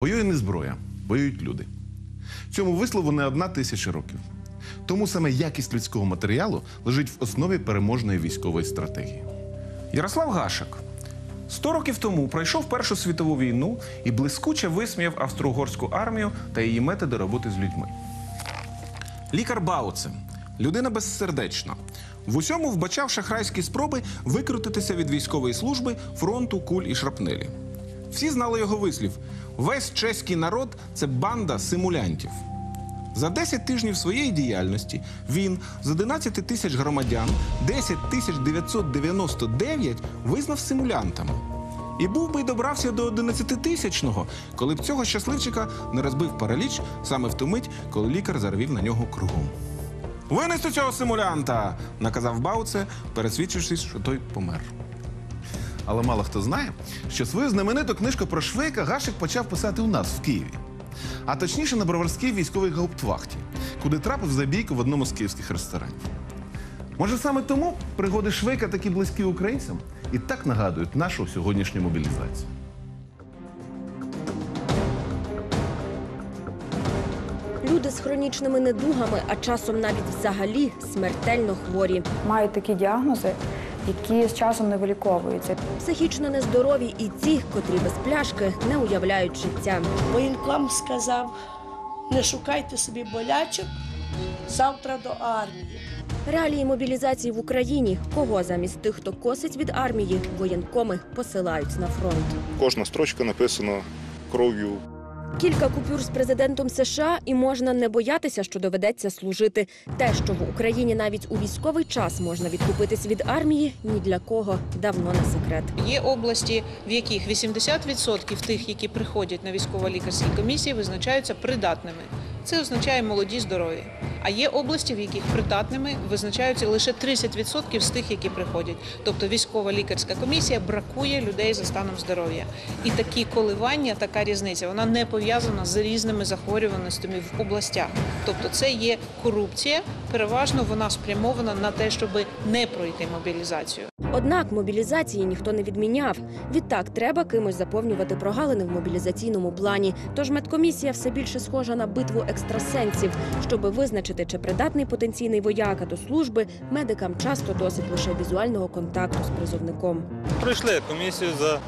Воює не зброя, воюють люди. Цьому вислову не одна тисяча років. Тому саме якість людського матеріалу лежить в основі переможної військової стратегії. Ярослав Гашик 100 років тому пройшов Першу світову війну і блискуче висміяв австро-угорську армію та її методи роботи з людьми. Лікар Бауце людина безсердечна. В усьому вбачав шахрайські спроби викрутитися від військової служби, фронту, куль і шрапнелі. Всі знали його вислів: весь чеський народ це банда симулянтів. За 10 тижнів своєї діяльності він з 11 тисяч громадян 10 тисяч 999 визнав симулянтами. І був би й добрався до 11-тисячного, коли б цього щасливчика не розбив параліч саме в ту мить, коли лікар зарвів на нього кругом. Винести цього симулянта! наказав Бауце, пересвідчившись, що той помер. Але мало хто знає, що свою знамениту книжку про Швейка Гашик почав писати у нас в Києві. А точніше на Броварській військовій гауптвахті, куди трапив за бійку в одному з київських ресторанів. Може, саме тому пригоди Швейка такі близькі українцям і так нагадують нашу сьогоднішню мобілізацію. Люди з хронічними недугами, а часом навіть взагалі смертельно хворі. мають такі діагнози, які з часом не виліковуються. Психічно нездорові і ті, котрі без пляшки не уявляють життя. Воєнком сказав, не шукайте собі болячок завтра до армії. Реалії мобілізації в Україні. Кого замість тих, хто косить від армії, воєнкоми посилають на фронт. Кожна строчка написана кров'ю. Кілька купюр з президентом США, і можна не боятися, що доведеться служити. Те, що в Україні навіть у військовий час можна відкупитись від армії, ні для кого давно не секрет. Є області, в яких 80% тих, які приходять на військово-лікарські комісії, визначаються придатними. Це означає молоді здорові. А є області, в яких придатними визначаються лише 30% з тих, які приходять. Тобто військова лікарська комісія бракує людей за станом здоров'я. І такі коливання, така різниця, вона не пов'язана з різними захворюваностями в областях. Тобто, це є корупція. Переважно вона спрямована на те, щоб не пройти мобілізацію. Однак мобілізації ніхто не відміняв. Відтак треба кимось заповнювати прогалини в мобілізаційному плані. Тож медкомісія все більше схожа на битву екстрасенсів. Щоб визначити, чи придатний потенційний вояка до служби, медикам часто досить лише візуального контакту з призовником. Пройшли комісію за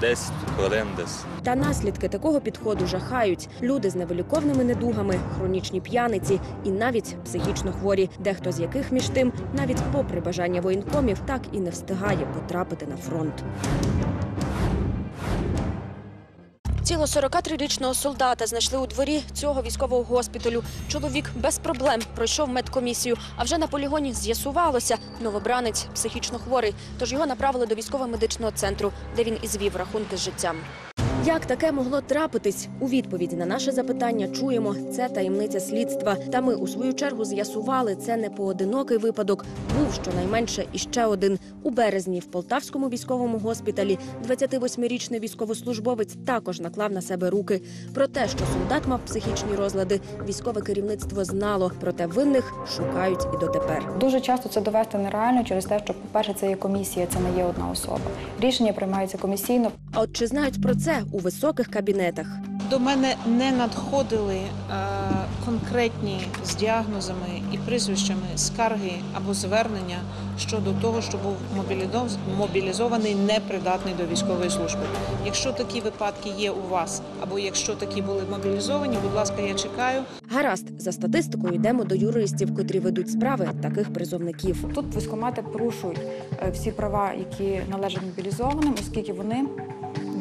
10 хвилин десь. Та наслідки такого підходу жахають. Люди з невиліковними недугами, хронічні п'яниці і навіть психічно хворі, дехто з яких між тим, навіть попри бажання воєнкомів, так і не встигає потрапити на фронт. Тіло 43-річного солдата знайшли у дворі цього військового госпіталю. Чоловік без проблем пройшов медкомісію. А вже на полігоні з'ясувалося, новобранець психічно хворий. Тож його направили до військово-медичного центру, де він і звів рахунки з життям. Як таке могло трапитись? У відповіді на наше запитання чуємо, це таємниця слідства. Та ми у свою чергу з'ясували, це не поодинокий випадок. Був щонайменше іще один у березні в Полтавському військовому госпіталі. 28-річний військовослужбовець також наклав на себе руки. Про те, що солдат мав психічні розлади, військове керівництво знало. Проте винних шукають і дотепер. Дуже часто це довести нереально через те, що, по-перше, це є комісія, це не є одна особа. Рішення приймається комісійно. А от чи знають про це у високих кабінетах? До мене не надходили е, конкретні з діагнозами і прізвищами скарги або звернення щодо того, що був мобілізов- мобілізований непридатний до військової служби. Якщо такі випадки є у вас, або якщо такі були мобілізовані, будь ласка, я чекаю. Гаразд, за статистикою йдемо до юристів, котрі ведуть справи таких призовників. Тут військкомати порушують е, всі права, які належать мобілізованим, оскільки вони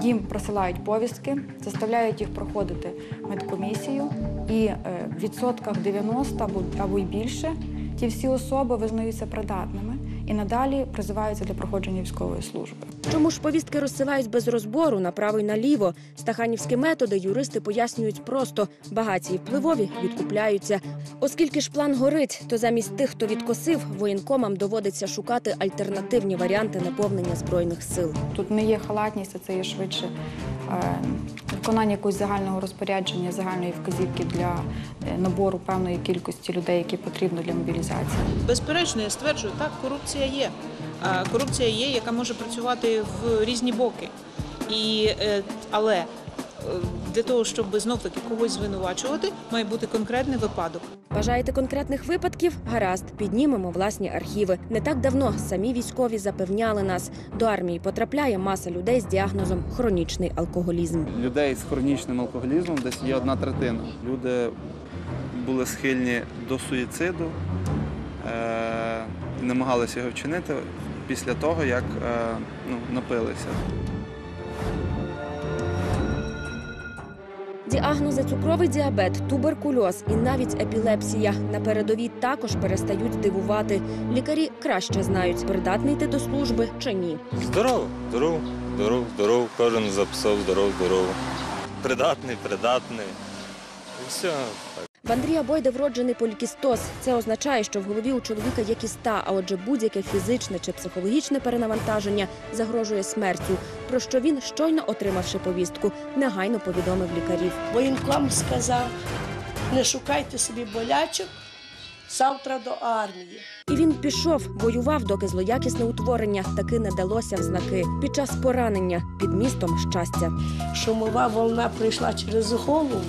їм присилають повістки, заставляють їх проходити медкомісію, і е, в відсотках 90 або, або й більше ті всі особи визнаються придатними і надалі призиваються для проходження військової служби. Чому ж повістки розсилають без розбору направо й наліво? Стаханівські методи юристи пояснюють просто багаті і впливові відкупляються. Оскільки ж план горить, то замість тих, хто відкосив, воєнкомам доводиться шукати альтернативні варіанти наповнення збройних сил. Тут не є халатність, а це є швидше е, виконання якогось загального розпорядження, загальної вказівки для е, набору певної кількості людей, які потрібно для мобілізації. Безперечно, я стверджую, так, корупція є. Корупція є, яка може працювати в різні боки. І, е, але для того, щоб знов таки когось звинувачувати, має бути конкретний випадок. Бажаєте конкретних випадків? Гаразд, піднімемо власні архіви. Не так давно самі військові запевняли нас, до армії потрапляє маса людей з діагнозом хронічний алкоголізм. людей з хронічним алкоголізмом десь є одна третина. Люди були схильні до суїциду е- намагалися його вчинити після того, як е- ну, напилися. Діагнози цукровий діабет, туберкульоз і навіть епілепсія на передовій також перестають дивувати. Лікарі краще знають, придатний ти до служби чи ні. Здорово, здорово, здорово, здорово. Кожен записав здорово, здорово. Придатний, придатний. І все. В Андрія Бойде вроджений полікістоз. Це означає, що в голові у чоловіка є кіста, а отже, будь-яке фізичне чи психологічне перенавантаження загрожує смертю. Про що він, щойно отримавши повістку, негайно повідомив лікарів. Воєнком сказав, не шукайте собі болячок, завтра до армії. І він пішов, воював, доки злоякісне утворення таки не далося в знаки. Під час поранення під містом щастя. Шумова волна прийшла через голову,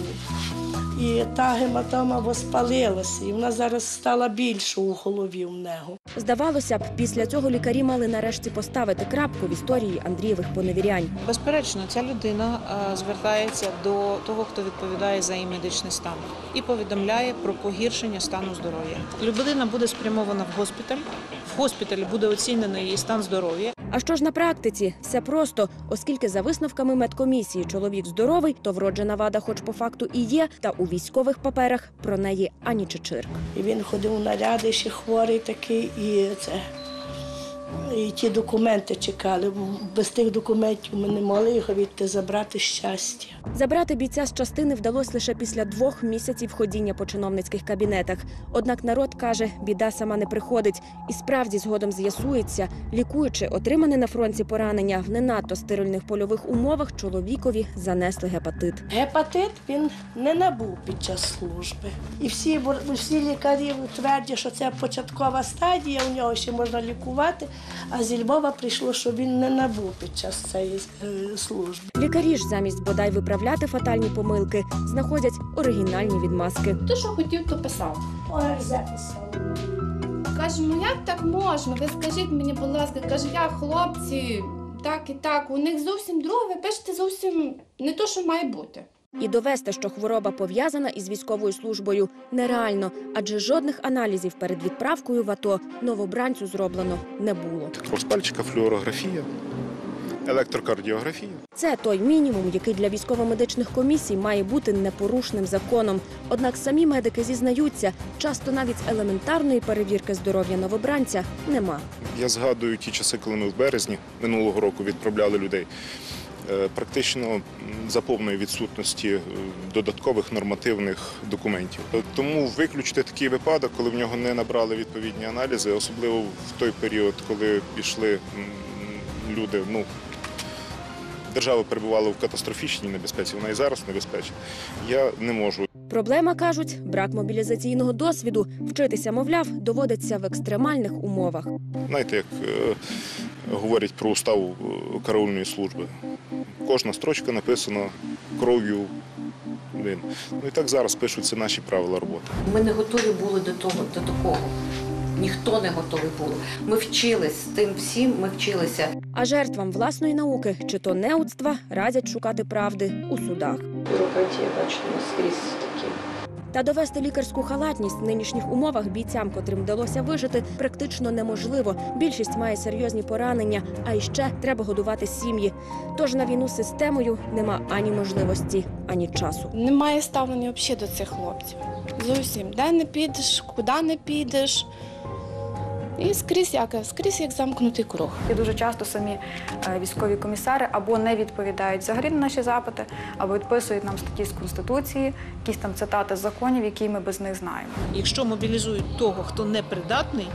і та гематома воспалилася, і вона зараз стала більше у голові в нього. Здавалося б, після цього лікарі мали нарешті поставити крапку в історії Андрієвих поневірянь. Безперечно, ця людина е, звертається до того, хто відповідає за її медичний стан, і повідомляє про погіршення стану здоров'я. Людина буде спрямована в госпіталь. В госпіталі буде оцінено її стан здоров'я. А що ж на практиці? Все просто, оскільки за висновками медкомісії чоловік здоровий, то вроджена вада, хоч по факту і є, та у військових паперах про неї ані чечир. І він ходив у наряди, ще хворий такий, і це. І ті документи чекали. Без тих документів ми не могли його відти забрати щастя. Забрати бійця з частини вдалося лише після двох місяців ходіння по чиновницьких кабінетах. Однак народ каже, біда сама не приходить, і справді згодом з'ясується, лікуючи отримане на фронті поранення в не надто стерильних польових умовах, чоловікові занесли гепатит. Гепатит він не набув під час служби. І всі, всі лікарі твердять, що це початкова стадія, у нього ще можна лікувати. А зі Львова прийшло, що він не набув під час цієї е, служби. Лікарі ж замість бодай виправляти фатальні помилки знаходять оригінальні відмазки. То, що хотів, то писав. ОРЗ писав. Каже, ну як так можна? Ви скажіть мені, будь ласка, каже, я хлопці, так і так. У них зовсім друге, ви пишете зовсім не то, що має бути. І довести, що хвороба пов'язана із військовою службою, нереально, адже жодних аналізів перед відправкою в АТО новобранцю зроблено не було. Кров з пальчика, флюорографія, електрокардіографія. Це той мінімум, який для військово-медичних комісій має бути непорушним законом. Однак самі медики зізнаються, часто навіть елементарної перевірки здоров'я новобранця нема. Я згадую ті часи, коли ми в березні минулого року відправляли людей. Е, Практично за повної відсутності е, додаткових нормативних документів. Е, Тому виключити такий випадок, коли в нього не набрали відповідні аналізи, особливо в той період, коли пішли люди, ну держава перебувала в катастрофічній небезпеці, вона і зараз небезпечна. Я не можу Проблема кажуть, брак мобілізаційного досвіду. Вчитися, мовляв, доводиться в екстремальних умовах. Знаєте, як е, говорять про устав е, караульної служби. Кожна строчка написана кров'ю. Ну і так зараз пишуться наші правила роботи. Ми не готові були до того, до такого. Ніхто не готовий був. Ми вчились з тим всім, ми вчилися. А жертвам власної науки чи то неудства радять шукати правди у судах. Бюрократія, бачимо скрізь. Та довести лікарську халатність в нинішніх умовах бійцям, котрим вдалося вижити, практично неможливо. Більшість має серйозні поранення, а іще треба годувати сім'ї. Тож на війну з системою нема ані можливості, ані часу. Немає ставлення взагалі до цих хлопців. Зовсім де не підеш, куди не підеш. І скрізь як, скрізь як замкнутий круг. І дуже часто самі е, військові комісари або не відповідають взагалі на наші запити, або відписують нам статті з конституції, якісь там цитати з законів, які ми без них знаємо. Якщо мобілізують того, хто не придатний,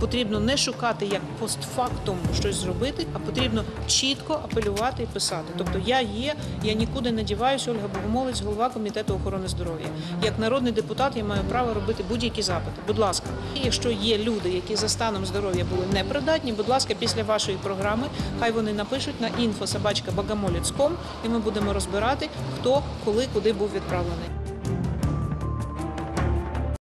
потрібно не шукати як постфактум щось зробити, а потрібно чітко апелювати і писати. Тобто я є, я нікуди не діваюся, Ольга Богомолець, голова комітету охорони здоров'я. Як народний депутат я маю право робити будь-які запити. Будь ласка, якщо є люди, які за станом здоров'я були непридатні, будь ласка, після вашої програми хай вони напишуть на інфособачка і ми будемо розбирати, хто коли куди був відправлений.